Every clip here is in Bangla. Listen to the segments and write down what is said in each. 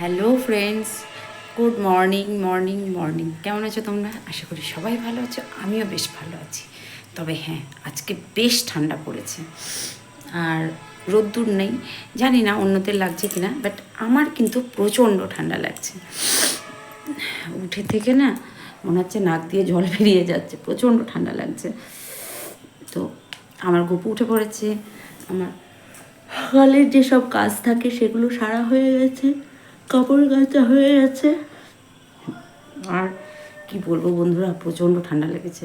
Hello friends good morning morning morning কেমন আছো তোমরা? আশা করি সবাই ভালো আছো, আমিও বেশ ভালো আছি। তবে হ্যাঁ আজকে বেশ ঠান্ডা পড়েছে। আর রোদ্দুর নেই। জানি না অন্যদের লাগছে কি না বাট আমার কিন্তু প্রচণ্ড ঠান্ডা লাগছে। উঠে থেকে না মনে হচ্ছে নাক দিয়ে জল বেরিয়ে যাচ্ছে, প্রচণ্ড ঠান্ডা লাগছে। তো আমার গপু উঠে পড়েছে, আমার হলের যেসব কাজ থাকে সেগুলো সারা হয়ে গেছে। কাপড় কাচা হয়ে গেছে। আর কি বলব বন্ধুরা, প্রচণ্ড ঠান্ডা লেগেছে।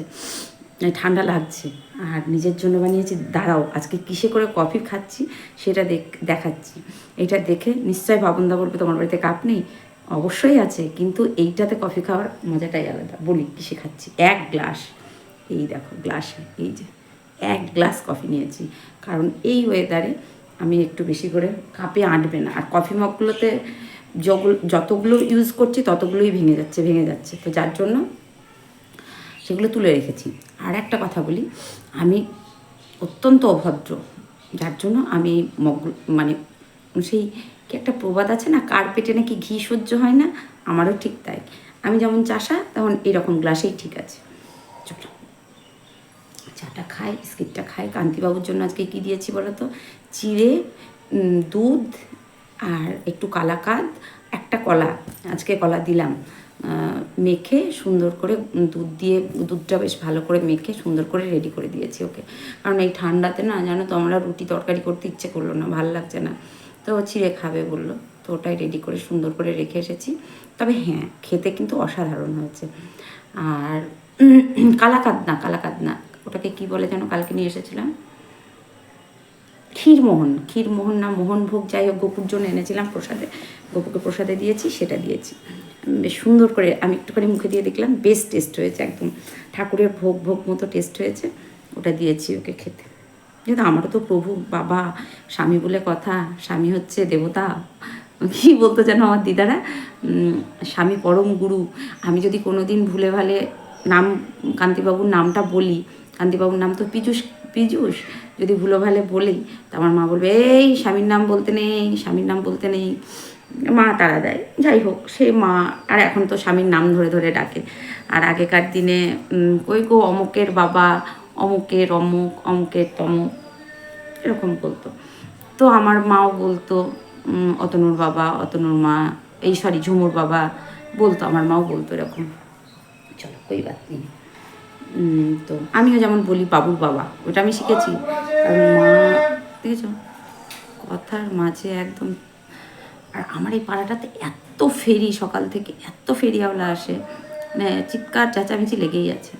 ঠান্ডা লাগছে। আর নিজের জন্য বানিয়েছি, দাঁড়াও, আজকে কিসে করে কফি খাচ্ছি সেটা দেখ, দেখাচ্ছি। এটা দেখে নিশ্চয়ই ভাবনদা বলবে, তোমার বাড়িতে কাপ নেই? অবশ্যই আছে, কিন্তু এইটাতে কফি খাওয়ার মজাটাই আলাদা। বলি, কিসে খাচ্ছি? এক গ্লাস। এই দেখো, গ্লাসে, এই যে, এক গ্লাস কফি নিয়েছি। কারণ এই ওয়েদারে আমি একটু বেশি করে কাপে আঁটবে না। আর কফি মগগুলোতে যতগুলো ইউজ করছি ততগুলোই ভেঙে যাচ্ছে ভেঙে যাচ্ছে। তো যার জন্য সেগুলো তুলে রেখেছি। আর একটা কথা বলি, আমি অত্যন্ত অভদ্র। যার জন্য আমি মগ মানে সেই কি একটা প্রবাদ আছে না কার্পেটে নাকি ঘি সহ্য হয় না? আমারও ঠিক তাই। আমি যেমন চাষা, তেমন এরকম গ্লাসেই ঠিক আছে। চলো। চাটা খাই, বিস্কিটটা খাই। কান্তিবাবুর জন্য আজকে কি দিয়েছি বলো তো? চিড়ে দুধ আর একটু কালাকাদ, একটা কলা, আজকে কলা দিলাম। মেখে সুন্দর করে দুধ দিয়ে, দুধটা বেশ ভালো করে মেখে সুন্দর করে রেডি করে দিয়েছি ওকে। কারণ এই ঠান্ডাতে না, জানো তো, আমরা রুটি তরকারি করতে ইচ্ছে করল না, ভালো লাগছে না। তো চিড়ে খাবে বলল, তো ওটাই রেডি করে সুন্দর করে রেখে এসেছি। তবে হ্যাঁ খেতে কিন্তু অসাধারণ হয়েছে। আর কালাকাদ না কালাকাদ না, ওটাকে কি বলে যেন, কালকে নিয়ে এসেছিলাম? ক্ষীরমোহন ক্ষীরমোহন না মোহনভোগ, যাই হোক, গোপুর জন্য এনেছিলাম প্রসাদে। গোপুকে প্রসাদে দিয়েছি, সেটা দিয়েছি। বেশ সুন্দর করে আমি একটুখানি মুখে দিয়ে দেখলাম, বেশ টেস্ট হয়েছে একদম। ঠাকুরের ভোগ ভোগ মতো টেস্ট হয়েছে, ওটা দিয়েছি ওকে খেতে। যেহেতু আমারও তো প্রভু, বাবা, স্বামী বলে কথা, স্বামী হচ্ছে দেবতা, কি বলতো যেন আমার দিদারা? স্বামী পরম গুরু। আমি যদি কোনো দিন ভুলে ভালে নাম, কান্তিবাবুর নামটা বলি, কান্তিবাবুর নাম তো পীযুষ পীযুষ যদি ভুলো ভালে বলি, তো আমার মা বলবে, এই স্বামীর নাম বলতে নেই, স্বামীর নাম বলতে নেই। মা তারা দেয়। যাই হোক, সে মা, আর এখন তো স্বামীর নাম ধরে ধরে ডাকে। আর আগেকার দিনে কই গো অমুকের বাবা, অমুকের অমুক, অমুকের তমুক, এরকম বলতো। তো আমার মাও বলতো অতনুর বাবা, অতনুর মা, এই সরি ঝুমুর বাবা বলতো, আমার মাও বলতো এরকম। চলো, কই বাত নেই তো আমিও যেমন বলি বাবুর বাবা, ওটা আমি শিখেছি। মা, দেখেছ? কথার মাঝে একদম, আর আমার এই পাড়াটাতে এত ফেরি সকাল থেকে, এত ফেরিওয়ালা আসে। মানে চিৎকার চেঁচামেচি লেগেই আছে।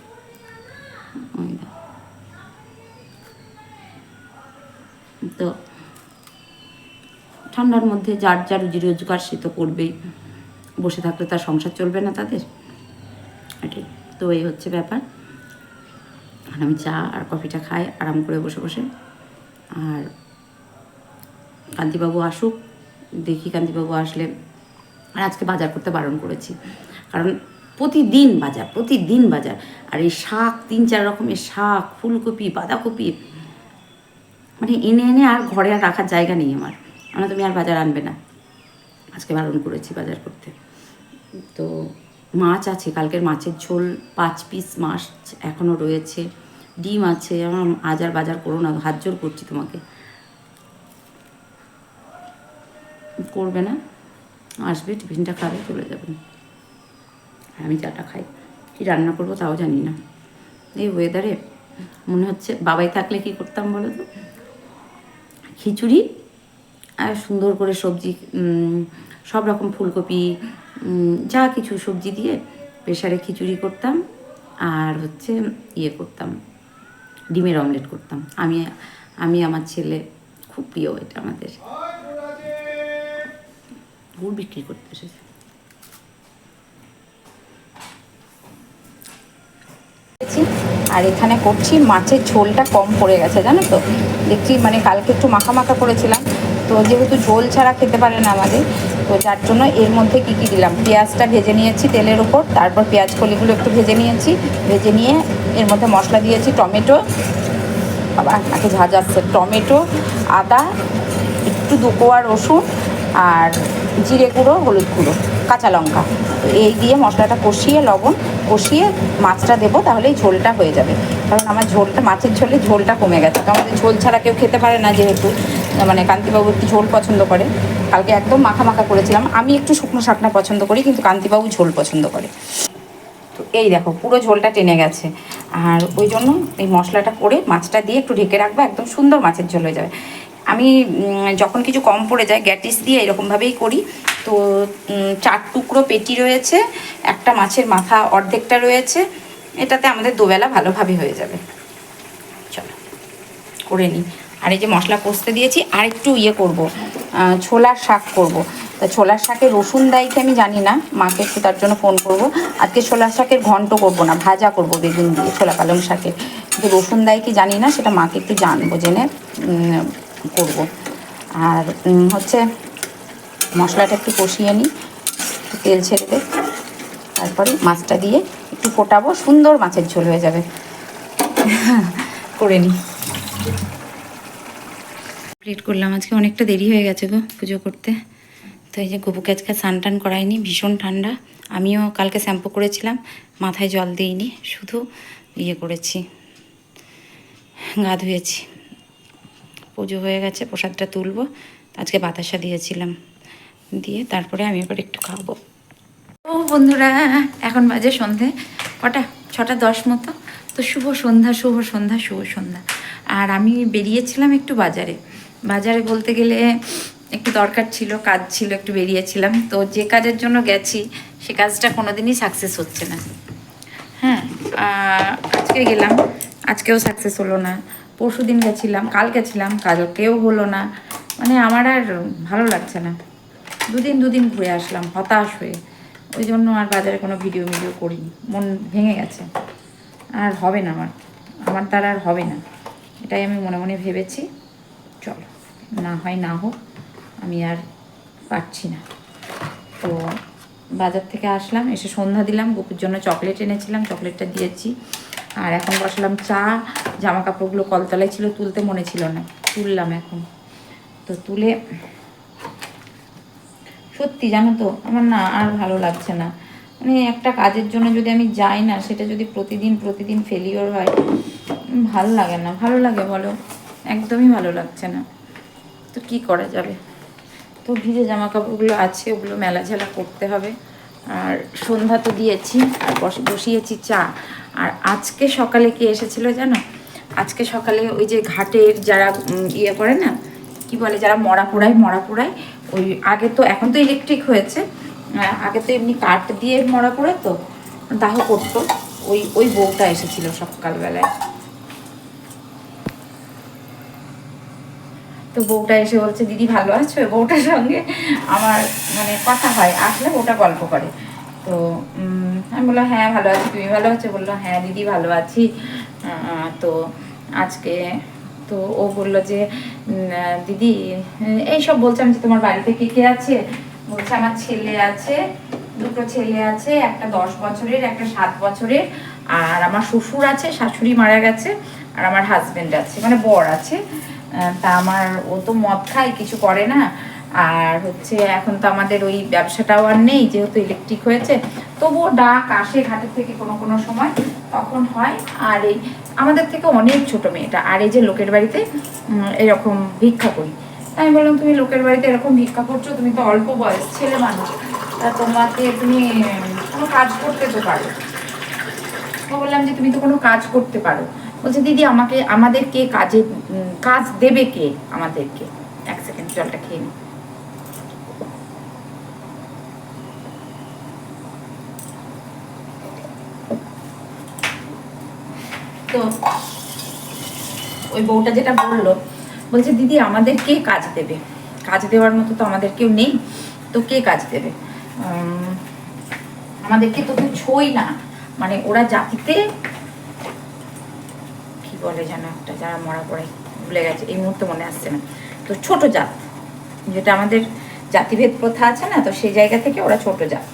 তো ঠান্ডার মধ্যে যার যার রুজি রোজগার সে তো করবেই। বসে থাকলে তার সংসার চলবে না তাদের। এটাই তো এই হচ্ছে ব্যাপার। আর আমি চা আর কফিটা খাই, আরাম করে বসে বসে। আর কান্তিবাবু আসুক, দেখি কান্তিবাবু আসলে আর আজকে বাজার করতে বারণ করেছি। কারণ প্রতিদিন বাজার প্রতিদিন বাজার। আর এই শাক, তিন চার রকমের শাক, ফুলকপি, বাঁধাকপি মানে এনে এনে আর ঘরে আর রাখার জায়গা নেই আমার। আমরা তুমি আর বাজার আনবে না। আজকে বারণ করেছি বাজার করতে। তো মাছ আছে, কালকের মাছের ঝোল, পাঁচ পিস মাছ এখনও রয়েছে। ডিম আছে, আমার আজ আর বাজার করো না, হাত জোর করছি তোমাকে। করবে না? আসবে, টিফিনটা খাবে, চলে যাবেন আর আমি চাটা খাই। কী রান্না করব তাও জানি না। এই ওয়েদারে মনে হচ্ছে বাবাই থাকলে কি করতাম বলো তো? খিচুড়ি আর সুন্দর করে সবজি সব রকম ফুলকপি যা কিছু সবজি দিয়ে প্রেশারে খিচুড়ি করতাম আর হচ্ছে ইয়ে করতাম। ডিমের অমলেট করতাম। আমি আমি আমার ছেলে খুব প্রিয় এটা আমাদের। গুড় বিক্রি করতে এসেছে। আর এখানে করছি, মাছের ঝোলটা কম পড়ে গেছে, জানো তো? দেখছি মানে কালকে একটু মাখা মাখা করেছিলাম। তো যেহেতু ঝোল ছাড়া খেতে পারে না আমাদের তো যার জন্য এর মধ্যে কি কি দিলাম? পেঁয়াজটা ভেজে নিয়েছি তেলের উপর, তারপর পেঁয়াজ কলিগুলো একটু ভেজে নিয়েছি, ভেজে নিয়ে এর মধ্যে মশলা দিয়েছি, টমেটো ঝাঁজ আসছে, টমেটো, আদা, একটু দুকোয়া রসুন আর জিরে গুঁড়ো, হলুদ গুঁড়ো, কাঁচা লঙ্কা। এই দিয়ে মশলাটা কষিয়ে, লবণ কষিয়ে মাছটা দেবো, তাহলে এই ঝোলটা হয়ে যাবে। কারণ আমার ঝোলটা, মাছের ঝোলে ঝোলটা কমে গেছে। কারণ আমাদের ঝোল ছাড়া কেউ খেতে পারে না যেহেতু। মানে কান্তিবাবু একটু ঝোল পছন্দ করে। কালকে একদম মাখা মাখা করেছিলাম। আমি একটু শুকনো শাকনা পছন্দ করি, কিন্তু কান্তিবাবু ঝোল পছন্দ করে। তো এই দেখো, পুরো ঝোলটা টেনে গেছে। আর ওই জন্য এই মশলাটা করে মাছটা দিয়ে একটু ঢেকে রাখব, একদম সুন্দর মাছের ঝোল হয়ে যাবে। আমি যখন কিছু কম পড়ে যায়, গ্যাটিস দিয়ে এরকমভাবেই করি। তো চার টুকরো পেটি রয়েছে, একটা মাছের মাথা অর্ধেকটা রয়েছে। এটাতে আমাদের দুবেলা ভালোভাবে হয়ে যাবে। চলো, করে নিই। আর এই যে মশলা কষতে দিয়েছি, আর একটু ইয়ে করব ছোলার শাক করব। তা ছোলার শাকে রসুন দেয়কে আমি জানি না, মাকে একটু তার জন্য ফোন করব। আজকে ছোলার শাকের ঘন্ট করব না, ভাজা করব বেগুন দিয়ে, ছোলা পালং শাকের। কিন্তু রসুন দেয় কি জানি না, সেটা মাকে একটু জানব, জেনে করব। আর হচ্ছে মশলাটা একটু কষিয়ে নিই তেল ছেড়ে দে। তারপরে মাছটা দিয়ে একটু ফোটাবো, সুন্দর মাছের ঝোল হয়ে যাবে। করে নিই। কমপ্লিট করলাম। আজকে অনেকটা দেরি হয়ে গেছে গো পুজো করতে। তো এই যে গপুকে আজকে স্নান টান করাইনি, ভীষণ ঠান্ডা। আমিও কালকে শ্যাম্পু করেছিলাম, মাথায় জল দিইনি, শুধু ইয়ে করেছি, গা ধুয়েছি। পুজো হয়ে গেছে, প্রসাদটা তুলবো। আজকে বাতাসা দিয়েছিলাম, দিয়ে তারপরে আমি এবার একটু খাব ও বন্ধুরা, এখন বাজে সন্ধে, কটা? ছটা দশ মতো। তো শুভ সন্ধ্যা শুভ সন্ধ্যা শুভ সন্ধ্যা। আর আমি বেরিয়েছিলাম একটু বাজারে। বাজারে বলতে গেলে একটু দরকার ছিল, কাজ ছিল, একটু বেরিয়েছিলাম। তো যে কাজের জন্য গেছি, সে কাজটা কোনোদিনই সাকসেস হচ্ছে না। হ্যাঁ আজকে গেলাম, আজকেও সাকসেস হলো না। পরশু দিন গেছিলাম, কাল গেছিলাম, কালকেও হলো না। মানে আমার আর ভালো লাগছে না। দুদিন দুদিন ঘুরে আসলাম, হতাশ হয়ে। ওই জন্য আর বাজারে কোনো ভিডিও ভিডিও করিনি। মন ভেঙে গেছে। আর হবে না আমার। আমার দ্বারা আর হবে না। এটাই আমি মনে মনে ভেবেছি। না হয় না হোক, আমি আর পারছি না। তো বাজার থেকে আসলাম, এসে সন্ধ্যা দিলাম, গোপুর জন্য চকলেট এনেছিলাম, চকলেটটা দিয়েছি। আর এখন বসলাম চা জামা কাপড়গুলো কলতলায় ছিল, তুলতে মনে ছিল না, তুললাম এখন। তো তুলে, সত্যি জানো তো, আমার না আর ভালো লাগছে না। মানে একটা কাজের জন্য যদি আমি যাই না, সেটা যদি প্রতিদিন প্রতিদিন ফেলিওর হয় ভালো লাগে না, ভালো লাগে বলো, একদমই ভালো লাগছে না। তো কি করা যাবে? তো ভিজে জামা কাপড়গুলো আছে, ওগুলো মেলা ঝেলা করতে হবে। আর সন্ধ্যা তো দিয়েছি, আর বস- বসিয়েছি চা। আর আজকে সকালে কি এসেছিল জানো? আজকে সকালে ওই যে ঘাটের যারা ইয়ে করে না, কি বলে যারা মরা পোড়ায় মরা পোড়ায়, ওই আগে তো এখন তো ইলেকট্রিক হয়েছে। আগে তো এমনি কাঠ দিয়ে মরা পোড়ায় তো দাহ করতো। ওই ওই বউটা এসেছিল সকালবেলায়। তো বউটা এসে বলছে, দিদি ভালো আছো? বউটার সঙ্গে আমার মানে কথা হয়, আসলে বউটা গল্প করে। তো আমি বললাম হ্যাঁ ভালো আছি, তুমি ভালো আছো? বলল হ্যাঁ দিদি ভালো আছি। তো আজকে তো ও বলল যে দিদি, এই সব বলছে আমি যে তোমার বাড়িতে কে কে আছে? বলছে, আমার ছেলে আছে, দুটো ছেলে আছে, একটা দশ বছরের, একটা সাত বছরের, আর আমার শ্বশুর আছে, শাশুড়ি মারা গেছে, আর আমার হাজবেন্ড আছে মানে বর আছে। তা আমার, ও তো মদ খায়, কিছু করে না। আর হচ্ছে এখন তো আমাদের ওই ব্যবসাটাও আর নেই, যেহেতু ইলেকট্রিক হয়েছে। তবুও ডাক আসে ঘাটের থেকে কোনো কোনো সময়, তখন হয়। আর এই আমাদের থেকে অনেক ছোট মেয়েটা। আর এই যে লোকের বাড়িতে এরকম ভিক্ষা করি। আমি বললাম, তুমি লোকের বাড়িতে এরকম ভিক্ষা করছ? তুমি তো অল্প বয়স, ছেলে মানুষ। তা তোমাকে তুমি কোনো কাজ করতে তো পারো। বললাম যে, তুমি তো কোনো কাজ করতে পারো। বলছে, দিদি, আমাকে, আমাদেরকে কাজে কাজ দেবে কে? আমাদেরকে। এক সেকেন্ড, জলটা খেয়ে নি তো ওই বউটা যেটা বলল, বলছে, দিদি আমাদের কে কাজ দেবে। কাজ দেওয়ার মতো তো আমাদের কেউ নেই। তো কে কাজ দেবে? আমাদেরকে তো কেউ ছোই না। মানে ওরা জাতিতে বলে যেন একটা যারা মরা পড়ে ভুলে গেছে এই মুহূর্তে মনে আসছে না। তো ছোট জাত যেটা আমাদের জাতিভেদ প্রথা আছে না তো সেই জায়গা থেকে ওরা ছোট জাত।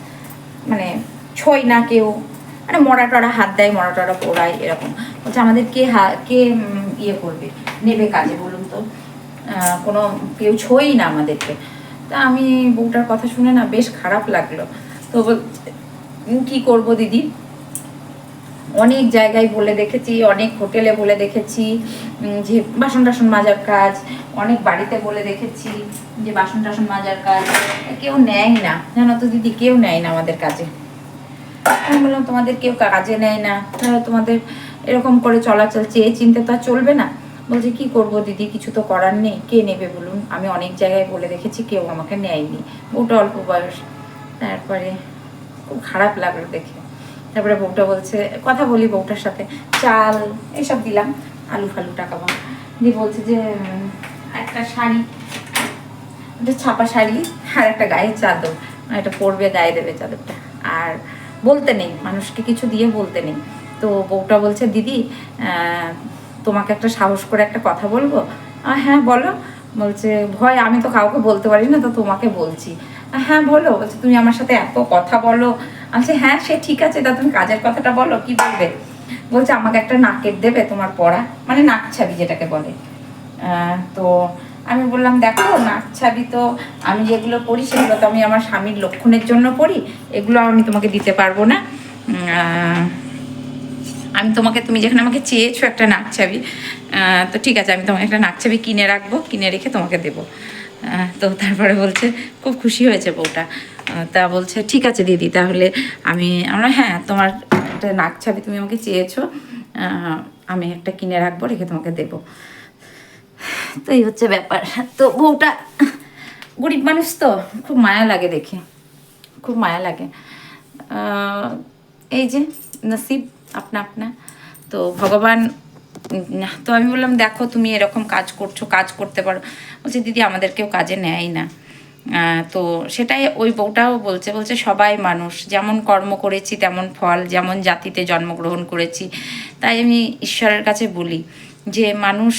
মানে ছই না কেউ মানে মরা টরা হাত দেয় মরা টরা পোড়ায় এরকম। বলছে আমাদের কে হা কে ইয়ে করবে? নেবে কাজে বলুন তো? কোনো কেউ ছই না আমাদেরকে। তা আমি বউটার কথা শুনে না বেশ খারাপ লাগল। তো বল "উম, কি করব দিদি? অনেক জায়গায় বলে দেখেছি, অনেক হোটেলে বলে দেখেছি যে বাসন টাসন মাজার কাজ, অনেক বাড়িতে বলে দেখেছি যে বাসন টাসন মাজার কাজ, কেউ নেয় না। জানো তো দিদি, কেউ নেয় না আমাদের কাজে। আমি বললাম, তোমাদের কেউ কাজে নেয় না। তাহলে তোমাদের এরকম করে চলাচল চেয়ে চিনতে তো আর চলবে না। বলছে, কি করব দিদি? কিছু তো করার নেই। কে নেবে বলুন? আমি অনেক জায়গায় বলে দেখেছি, কেউ আমাকে নেয়নি। ওটা অল্প বয়স। তারপরে খুব খারাপ লাগল দেখে। তারপরে বউটা বলছে, কথা বলি বউটার সাথে। চাল, এসব দিলাম। আলু ফালু টাকা বা দিয়ে বলছে যে, একটা শাড়ি, একটা ছাপা শাড়ি আর একটা গায়ের চাদর। এটা পরবে, গায়ে দেবে চাদরটা। আর বলতে নেই, মানুষকে কিছু দিয়ে বলতে নেই। তো বউটা বলছে, দিদি তোমাকে একটা সাহস করে একটা কথা বলব? হ্যাঁ বলো। বলছে, ভয়, আমি তো কাউকে বলতে পারি না, তো তোমাকে বলছি। হ্যাঁ বলো। বলছে, তুমি আমার সাথে এত কথা বলো। আমি হ্যাঁ সে ঠিক আছে, তা তুমি কাজের কথাটা বলো, কি বলবে? বলছে, আমাকে একটা নাকের দেবে তোমার পড়া মানে নাক ছাবি যেটাকে বলে। তো আমি বললাম, দেখো, নাক ছাবি তো আমি যেগুলো পড়ি, সেগুলো তো আমি আমার স্বামীর লক্ষণের জন্য পড়ি, এগুলো আমি তোমাকে দিতে পারব না। আমি তোমাকে, তুমি যেখানে আমাকে চেয়েছো একটা নাক ছাবি তো ঠিক আছে, আমি তোমাকে একটা নাক ছাবি কিনে রাখব, কিনে রেখে তোমাকে দেবো। তো তারপরে বলছে, খুব খুশি হয়েছে বউটা। তা বলছে, ঠিক আছে দিদি, তাহলে আমি আমরা হ্যাঁ তোমার একটা নাক ছাবি তুমি আমাকে চেয়েছো আমি একটা কিনে রাখব, রেখে তোমাকে দেবো। তো এই হচ্ছে ব্যাপার। তো বউটা গরিব মানুষ তো, খুব মায়া লাগে দেখে, খুব মায়া লাগে। এই যে নসিব আপনা আপনা। তো ভগবান তো আমি বললাম, দেখো, তুমি এরকম কাজ করছ, কাজ করতে পারো। বলছে, দিদি আমাদের কেউ কাজে নেয় না। তো সেটাই ওই বউটাও বলছে বলছে সবাই মানুষ, যেমন কর্ম করেছি তেমন ফল, যেমন জাতিতে জন্মগ্রহণ করেছি। তাই আমি ঈশ্বরের কাছে বলি যে মানুষ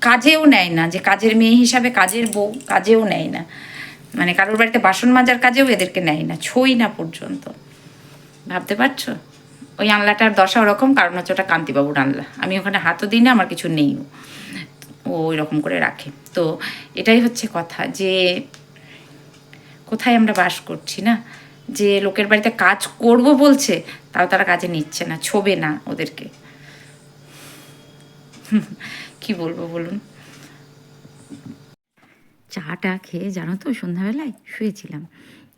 কাজেও নেয় না, যে কাজের মেয়ে হিসাবে কাজের বউ কাজেও নেয় না। মানে কারোর বাড়িতে বাসন মাজার কাজেও এদেরকে নেয় না, ছই না পর্যন্ত। ভাবতে পারছ? ওই আনলাটার দশা ওরকম, কারণ হচ্ছে ওটা কান্তিবাবুর আনলা। আমি ওখানে হাতও দিই না, আমার কিছু নেই ও ওই রকম করে রাখে। তো এটাই হচ্ছে কথা যে কোথায় আমরা বাস করছি, না? যে লোকের বাড়িতে কাজ করব বলছে, তাও তারা কাজে নিচ্ছে না, ছোবে না ওদেরকে। কি বলব বলুন? চাটা খেয়ে জানো তো সন্ধ্যাবেলায় শুয়েছিলাম।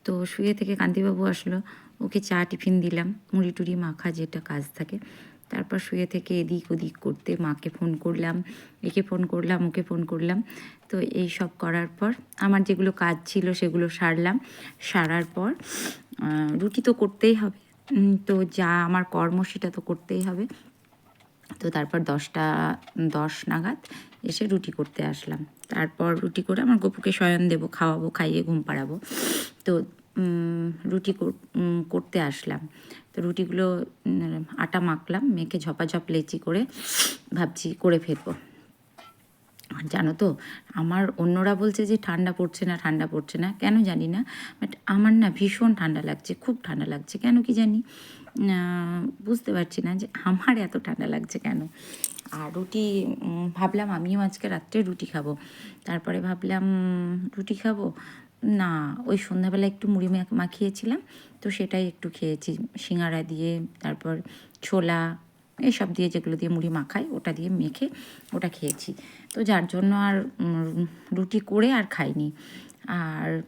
তো শুয়ে থেকে কান্তিবাবু আসলো, ওকে চা টিফিন দিলাম, মুড়ি টুড়ি মাখা যেটা কাজ থাকে। তারপর শুয়ে থেকে এদিক ওদিক করতে মাকে ফোন করলাম, একে ফোন করলাম, ওকে ফোন করলাম। তো এই সব করার পর আমার যেগুলো কাজ ছিল সেগুলো সারলাম। সারার পর রুটি তো করতেই হবে। তো যা আমার কর্ম সেটা তো করতেই হবে। তো তারপর দশটা, দশ নাগাদ এসে রুটি করতে আসলাম। তারপর রুটি করে আমার গপুকে শয়ন দেবো, খাওয়াবো, খাইয়ে ঘুম পাড়াবো। তো রুটি কর- করতে আসলাম। তো রুটিগুলো আটা মাখলাম, মেখে ঝপাঝপ লেচি করে ভাবছি করে ফেলব। আর জানো তো, আমার অন্যরা বলছে যে ঠান্ডা পড়ছে না, ঠান্ডা পড়ছে না, কেন জানি না বাট আমার না ভীষণ ঠান্ডা লাগছে, খুব ঠান্ডা লাগছে, কেন কি জানি বুঝতে পারছি না যে আমার এত ঠান্ডা লাগছে কেন। আর রুটি ভাবলাম আমিও আজকে রাত্রে রুটি খাব। তারপরে ভাবলাম, রুটি খাব? না, ওই সন্ধ্যাবেলা একটু মুড়ি মাখিয়েছিলাম। তো সেটাই একটু খেয়েছি। সিঙাড়া দিয়ে, তারপর ছোলা, এসব দিয়ে যেগুলো দিয়ে মুড়ি মাখাই, ওটা দিয়ে মেখে ওটা খেয়েছি। তো যার জন্য আর রুটি করে আর খাইনি। আর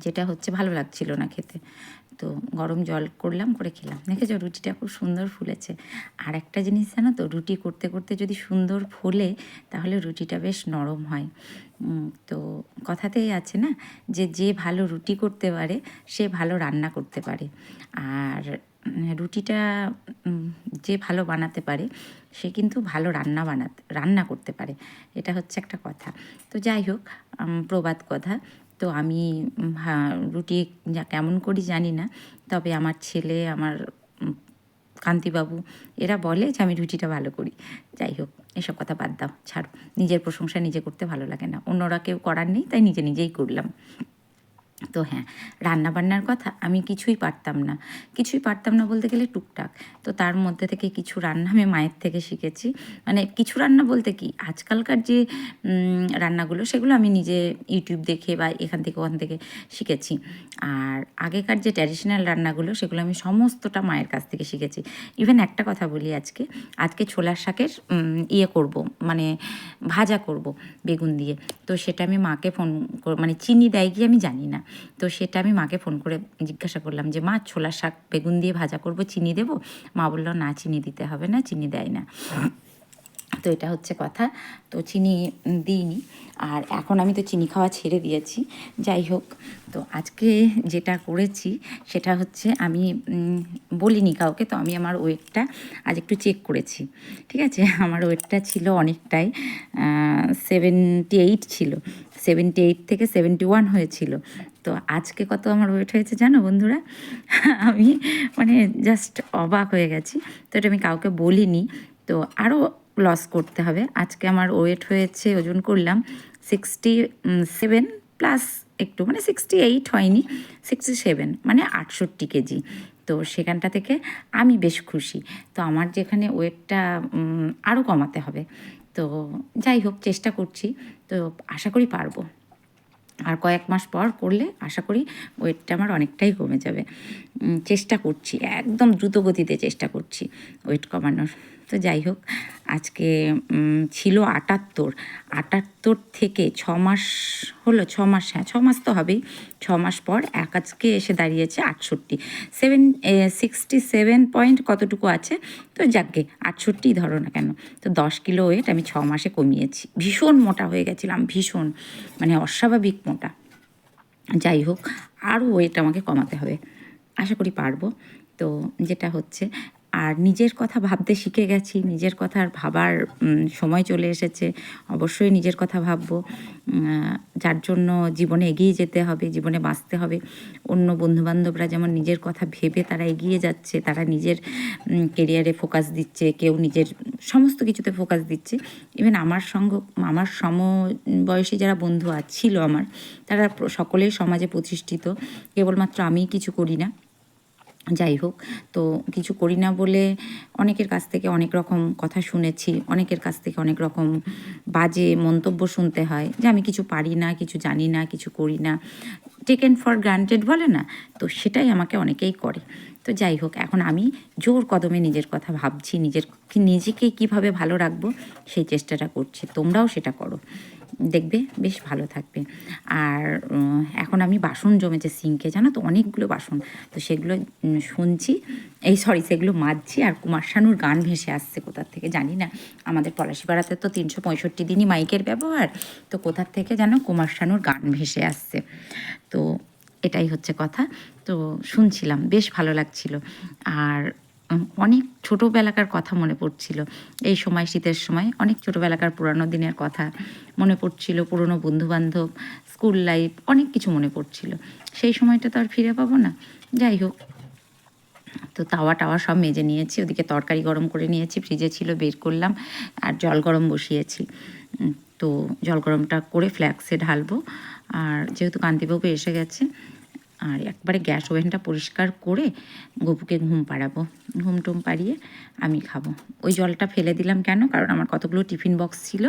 যেটা হচ্ছে ভালো লাগছিল না খেতে। তো গরম জল করলাম, করে খেলাম। দেখেছ, রুটিটা খুব সুন্দর ফুলেছে। আর একটা জিনিস জানো তো, রুটি করতে করতে যদি সুন্দর ফুলে, তাহলে রুটিটা বেশ নরম হয়। তো কথাতেই আছে না, যে যে ভালো রুটি করতে পারে, সে ভালো রান্না করতে পারে। আর রুটিটা যে ভালো বানাতে পারে, সে কিন্তু ভালো রান্না বানাতে, রান্না করতে পারে। এটা হচ্ছে একটা কথা। তো যাই হোক প্রবাদ কথা। তো আমি রুটি যা কেমন করি জানি না। তবে আমার ছেলে, আমার কান্তিবাবু, এরা বলে যে আমি রুটিটা ভালো করি। যাই হোক, এসব কথা বাদ দাও, ছাড়ো। নিজের প্রশংসা নিজে করতে ভালো লাগে না। অন্যরা কেউ করার নেই, তাই নিজে নিজেই করলাম। তো হ্যাঁ রান্নাবান্নার কথা আমি কিছুই পারতাম না। কিছুই পারতাম না বলতে গেলে টুকটাক। তো তার মধ্যে থেকে কিছু রান্না আমি মায়ের থেকে শিখেছি। মানে কিছু রান্না বলতে কি, আজকালকার যে রান্নাগুলো সেগুলো আমি নিজে ইউটিউব দেখে বা এখান থেকে ওখান থেকে শিখেছি। আর আগেকার যে ট্র্যাডিশনাল রান্নাগুলো সেগুলো আমি সমস্তটা মায়ের কাছ থেকে শিখেছি। ইভেন একটা কথা বলি আজকে আজকে ছোলার শাকের ইয়ে করব মানে ভাজা করব বেগুন দিয়ে। তো সেটা আমি মাকে ফোন মানে চিনি দেয় কি আমি জানি না। তো সেটা আমি মাকে ফোন করে জিজ্ঞাসা করলাম যে, মা ছোলা শাক বেগুন দিয়ে ভাজা করব, চিনি দেবো? মা বলল, না, চিনি দিতে হবে না, চিনি দেয় না। তো এটা হচ্ছে কথা। তো চিনি দিইনি। আর এখন আমি তো চিনি খাওয়া ছেড়ে দিয়েছি। যাই হোক, তো আজকে যেটা করেছি সেটা হচ্ছে আমি বলিনি কাউকে, তো আমি আমার ওয়েটটা আজ একটু চেক করেছি। ঠিক আছে? আমার ওয়েটটা ছিল অনেকটাই সেভেন্টি এইট ছিল। সেভেন্টি এইট থেকে সেভেন্টি ওয়ান হয়েছিল। তো আজকে কত আমার ওয়েট হয়েছে জানো বন্ধুরা? আমি মানে জাস্ট অবাক হয়ে গেছি। তো এটা আমি কাউকে বলিনি। তো আরও লস করতে হবে। আজকে আমার ওয়েট হয়েছে, ওজন করলাম সিক্সটি সেভেন প্লাস একটু মানে সিক্সটি এইট হয়নি সিক্সটি সেভেন মানে আটষট্টি কেজি। তো সেখানটা থেকে আমি বেশ খুশি। তো আমার যেখানে ওয়েটটা আরও কমাতে হবে। তো যাই হোক, চেষ্টা করছি। তো আশা করি পারব। আর কয়েক মাস পর করলে আশা করি ওয়েটটা আমার অনেকটাই কমে যাবে। চেষ্টা করছি, একদম দ্রুত গতিতে চেষ্টা করছি ওয়েট কমানোর। তো যাই হোক, আজকে ছিল আটাত্তর। আটাত্তর থেকে ছ মাস হলো, ছ মাস হ্যাঁ ছ মাস তো হবেই। ছ মাস পর এক আজকে এসে দাঁড়িয়েছে আটষট্টি। সেভেন সিক্সটি সেভেন পয়েন্ট কতটুকু আছে? তো যাকগে, আটষট্টি ধরো না কেন। তো দশ কিলো ওয়েট আমি ছ মাসে কমিয়েছি। ভীষণ মোটা হয়ে গেছিলাম, ভীষণ। মানে অস্বাভাবিক মোটা। যাই হোক, আরও ওয়েট আমাকে কমাতে হবে। আশা করি পারব। তো যেটা হচ্ছে আর নিজের কথা ভাবতে শিখে গেছি, নিজের কথা আর ভাবার সময় চলে এসেছে, অবশ্যই নিজের কথা ভাববো। যার জন্য জীবনে এগিয়ে যেতে হবে, জীবনে বাঁচতে হবে। অন্য বন্ধুবান্ধবরা যেমন নিজের কথা ভেবে তারা এগিয়ে যাচ্ছে, তারা নিজের কেরিয়ারে ফোকাস দিচ্ছে, কেউ নিজের সমস্ত কিছুতে ফোকাস দিচ্ছে। ইভেন আমার সঙ্গ, আমার সমবয়সী যারা বন্ধু ছিল আমার, তারা সকলেই সমাজে প্রতিষ্ঠিত। কেবলমাত্র আমিই কিছু করি না। যাই হোক, তো কিছু করি না বলে অনেকের কাছ থেকে অনেক রকম কথা শুনেছি, অনেকের কাছ থেকে অনেক রকম বাজে মন্তব্য শুনতে হয় যে আমি কিছু পারি না, কিছু জানি না, কিছু করি না। টেকেন ফর গ্রান্টেড বলে না, তো সেটাই আমাকে অনেকেই করে। তো যাই হোক, এখন আমি জোর কদমে নিজের কথা ভাবছি, নিজের নিজেকে কীভাবে ভালো রাখব সেই চেষ্টাটা করছি, তোমরাও সেটা করো। দেখবে বেশ ভালো থাকবে। আর এখন আমি বাসন জমেছে সিঙ্কে, জানো তো? অনেকগুলো বাসন। তো সেগুলো শুনছি। এই সরি সেগুলো মাজছি আর কুমার শানুর গান ভেসে আসছে কোথার থেকে জানি না। আমাদের পলাশিপাড়াতে তো তিনশো পঁয়ষট্টি দিনই মাইকের ব্যবহার। তো কোথার থেকে যেন কুমার শানুর গান ভেসে আসছে? তো এটাই হচ্ছে কথা। তো শুনছিলাম, বেশ ভালো লাগছিল। আর অনেক ছোটোবেলাকার কথা মনে পড়ছিল। এই সময়, শীতের সময় অনেক ছোটোবেলাকার পুরানো দিনের কথা মনে পড়ছিল, পুরনো বন্ধুবান্ধব, স্কুল লাইফ, অনেক কিছু মনে পড়ছিল। সেই সময়টা তো আর ফিরে পাবো না। যাই হোক, তো তাওয়া টাওয়া সব মেজে নিয়েছি, ওদিকে তরকারি গরম করে নিয়েছি, ফ্রিজে ছিল, বের করলাম আর জল গরম বসিয়েছি। তো জল গরমটা করে ফ্ল্যাক্সে ঢালবো। আর যেহেতু কান্তিবাবু এসে গেছে আর একবারে গ্যাস ওভেনটা পরিষ্কার করে গপুকে ঘুম পাড়াবো। ঘুম টুম পাড়িয়ে আমি খাব। ওই জলটা ফেলে দিলাম কেন? কারণ আমার কতগুলো টিফিন বক্স ছিল,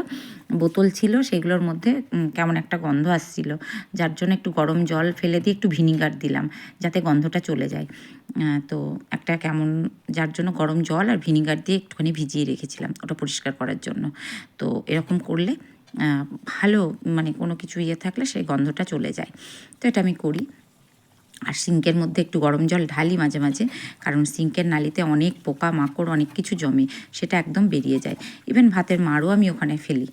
বোতল ছিল, সেগুলোর মধ্যে কেমন একটা গন্ধ আসছিল। যার জন্য একটু গরম জল ফেলে দিয়ে একটু ভিনিগার দিলাম, যাতে গন্ধটা চলে যায়। তো একটা কেমন, যার জন্য গরম জল আর ভিনিগার দিয়ে একটুখানি ভিজিয়ে রেখেছিলাম ওটা পরিষ্কার করার জন্য। তো এরকম করলে ভালো মানে কোনো কিছু ইয়ে থাকলে সেই গন্ধটা চলে যায়। তো এটা আমি করি। আর সিঙ্কের মধ্যে একটু গরম জল ঢালি মাঝে মাঝে, কারণ সিঙ্কের নালিতে অনেক পোকা, মাকড়, অনেক কিছু জমে, সেটা একদম বেরিয়ে যায়। ইভেন ভাতের মারও আমি ওখানে ফেলি।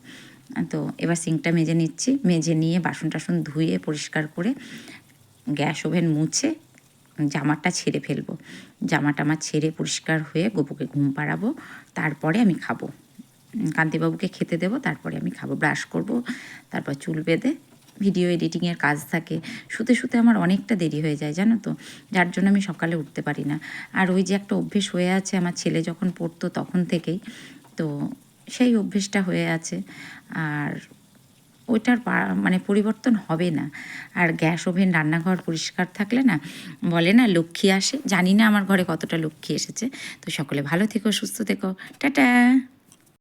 তো এবার সিঙ্কটা মেজে নিচ্ছি, মেজে নিয়ে বাসন টাসন ধুয়ে পরিষ্কার করে গ্যাস ওভেন মুছে জামাটা ছেড়ে ফেলব। জামাটা আমার ছেড়ে পরিষ্কার হয়ে গোপুকে ঘুম পাড়াবো, তারপরে আমি খাব। কান্তিবাবুকে খেতে দেবো, তারপরে আমি খাব। ব্রাশ করব, তারপর চুল বেঁধে ভিডিও এডিটিংয়ের কাজ থাকে, শুতে শুতে আমার অনেকটা দেরি হয়ে যায়, জানো তো? যার জন্য আমি সকালে উঠতে পারি না। আর ওই যে একটা অভ্যেস হয়ে আছে, আমার ছেলে যখন পড়তো তখন থেকেই, তো সেই অভ্যেসটা হয়ে আছে। আর ওইটার মানে পরিবর্তন হবে না। আর গ্যাস ওভেন, রান্নাঘর পরিষ্কার থাকলে না, বলে না লক্ষ্মী আসে, জানি না আমার ঘরে কতটা লক্ষ্মী এসেছে। তো সকলে ভালো থেকো, সুস্থ থেকো। টাটা!